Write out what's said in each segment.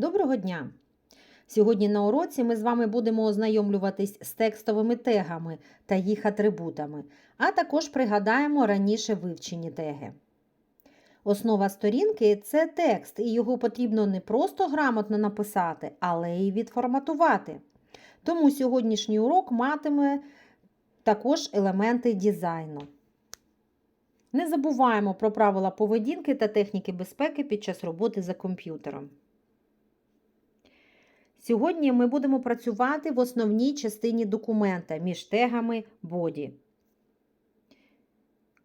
Доброго дня! Сьогодні на уроці ми з вами будемо ознайомлюватись з текстовими тегами та їх атрибутами, а також пригадаємо раніше вивчені теги. Основа сторінки це текст, і його потрібно не просто грамотно написати, але й відформатувати. Тому сьогоднішній урок матиме також елементи дизайну. Не забуваємо про правила поведінки та техніки безпеки під час роботи за комп'ютером. Сьогодні ми будемо працювати в основній частині документа між тегами body.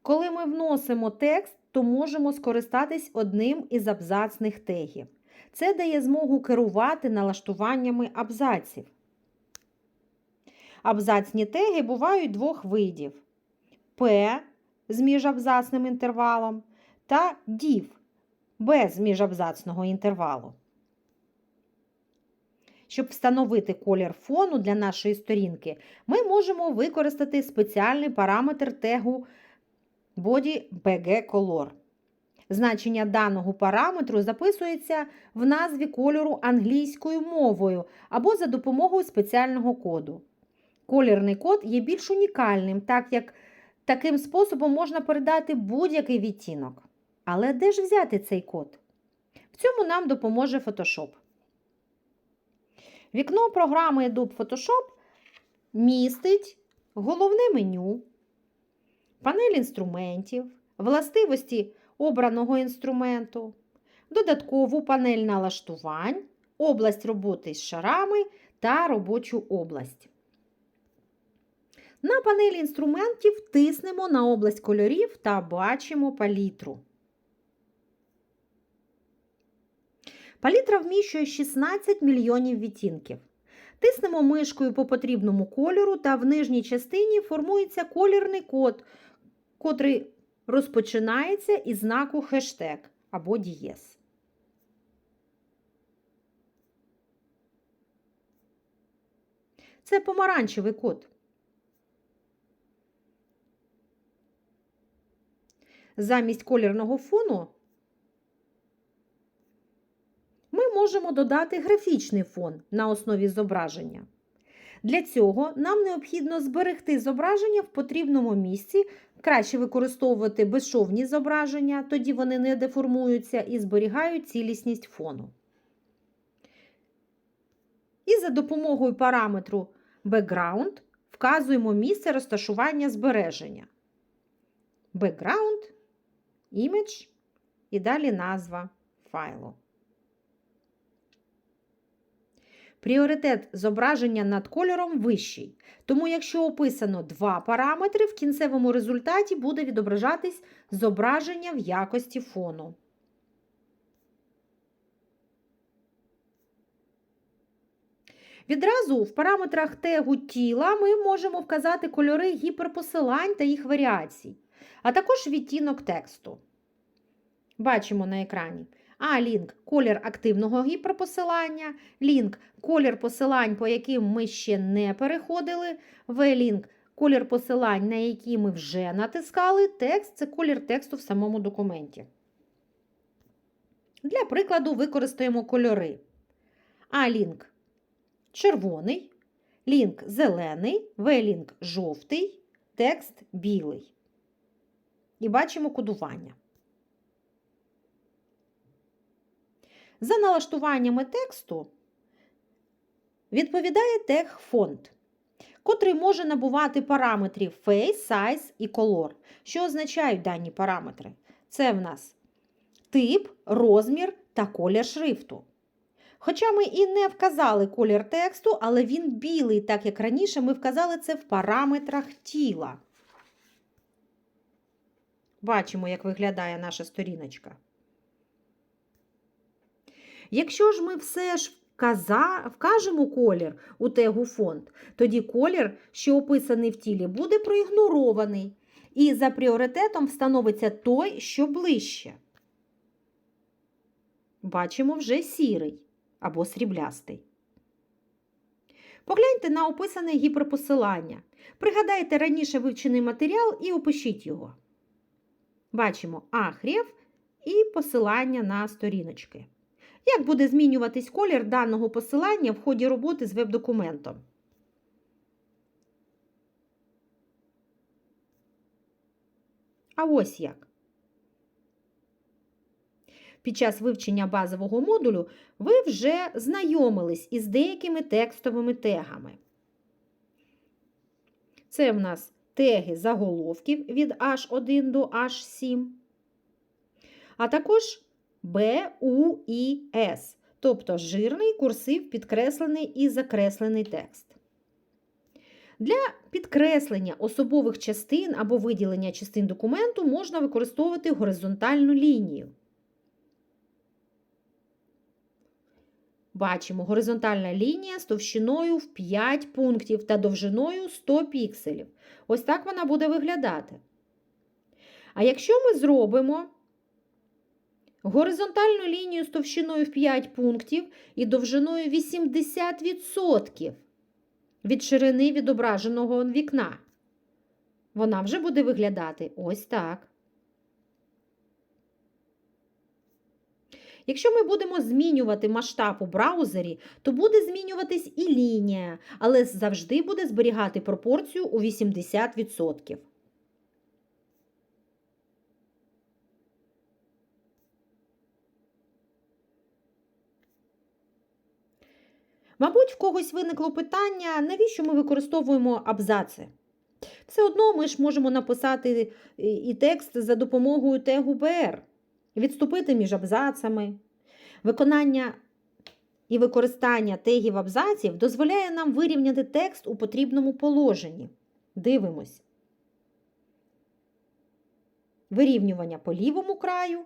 Коли ми вносимо текст, то можемо скористатись одним із абзацних тегів. Це дає змогу керувати налаштуваннями абзаців. Абзацні теги бувають двох видів: P з міжабзацним інтервалом та div без міжабзацного інтервалу. Щоб встановити колір фону для нашої сторінки, ми можемо використати спеціальний параметр тегу Body BG Color. Значення даного параметру записується в назві кольору англійською мовою або за допомогою спеціального коду. Колірний код є більш унікальним, так як таким способом можна передати будь-який відтінок. Але де ж взяти цей код? В цьому нам допоможе Photoshop. Вікно програми Adobe Photoshop містить головне меню, панель інструментів, властивості обраного інструменту, додаткову панель налаштувань, область роботи з шарами та робочу область. На панелі інструментів тиснемо на область кольорів та бачимо палітру. Палітра вміщує 16 мільйонів відтінків. Тиснемо мишкою по потрібному кольору, та в нижній частині формується колірний код, котрий розпочинається із знаку хештег або дієс. Це помаранчевий код. Замість колірного фону ми можемо додати графічний фон на основі зображення. Для цього нам необхідно зберегти зображення в потрібному місці, краще використовувати безшовні зображення, тоді вони не деформуються і зберігають цілісність фону. І за допомогою параметру Background вказуємо місце розташування збереження. Background, Image і далі назва файлу. Пріоритет зображення над кольором вищий. Тому, якщо описано два параметри, в кінцевому результаті буде відображатись зображення в якості фону. Відразу в параметрах тегу тіла ми можемо вказати кольори гіперпосилань та їх варіацій, а також відтінок тексту. Бачимо на екрані. А лінк колір активного гіперпосилання, лінк колір посилань, по яким ми ще не переходили, В-лінк колір посилань, на які ми вже натискали. Текст це колір тексту в самому документі. Для прикладу, використаємо кольори. А-лінк червоний, лінк зелений, В-лінк жовтий, текст білий. І бачимо кодування. За налаштуваннями тексту відповідає тег фонд, котрий може набувати параметрів Face, Size і Color. Що означають дані параметри? Це в нас тип, розмір та колір шрифту. Хоча ми і не вказали колір тексту, але він білий, так як раніше ми вказали це в параметрах тіла. Бачимо, як виглядає наша сторіночка. Якщо ж ми все ж вкажемо колір у тегу фонд, тоді колір, що описаний в тілі, буде проігнорований. І за пріоритетом встановиться той, що ближче. Бачимо вже сірий або сріблястий. Погляньте на описане гіперпосилання. Пригадайте раніше вивчений матеріал і опишіть його. Бачимо ахрів і посилання на сторіночки. Як буде змінюватись колір даного посилання в ході роботи з веб-документом? А ось як. Під час вивчення базового модулю ви вже знайомились із деякими текстовими тегами. Це в нас теги заголовків від H1 до H7, а також Б, У і С, тобто жирний, курсив, підкреслений і закреслений текст. Для підкреслення особових частин або виділення частин документу можна використовувати горизонтальну лінію. Бачимо горизонтальна лінія з товщиною в 5 пунктів та довжиною 100 пікселів. Ось так вона буде виглядати. А якщо ми зробимо горизонтальну лінію з товщиною в 5 пунктів і довжиною 80% від ширини відображеного вікна, вона вже буде виглядати ось так. Якщо ми будемо змінювати масштаб у браузері, то буде змінюватись і лінія, але завжди буде зберігати пропорцію у 80%. Мабуть, в когось виникло питання, навіщо ми використовуємо абзаци? Все одно ми ж можемо написати і текст за допомогою тегу BR, відступити між абзацами. Виконання і використання тегів абзаців дозволяє нам вирівняти текст у потрібному положенні. Дивимось. Вирівнювання по лівому краю,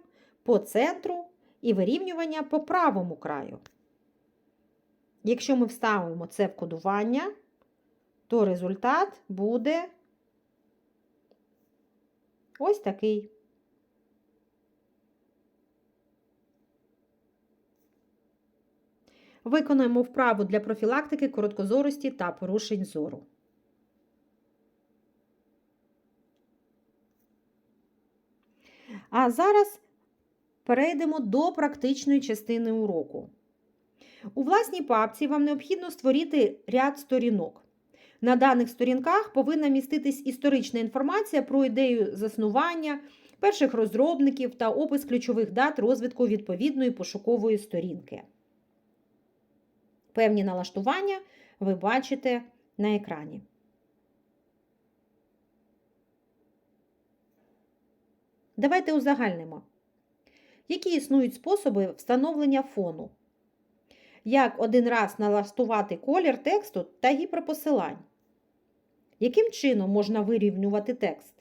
по центру і вирівнювання по правому краю. Якщо ми вставимо це в кодування, то результат буде ось такий. Виконуємо вправу для профілактики короткозорості та порушень зору. А зараз перейдемо до практичної частини уроку. У власній папці вам необхідно створити ряд сторінок. На даних сторінках повинна міститись історична інформація про ідею заснування, перших розробників та опис ключових дат розвитку відповідної пошукової сторінки. Певні налаштування ви бачите на екрані. Давайте узагальнимо. Які існують способи встановлення фону? Як один раз налаштувати колір тексту та гіперпосилань? Яким чином можна вирівнювати текст?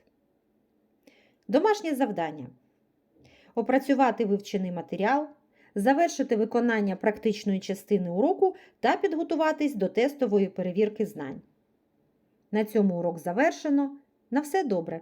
Домашнє завдання. Опрацювати вивчений матеріал, завершити виконання практичної частини уроку та підготуватись до тестової перевірки знань. На цьому урок завершено. На все добре!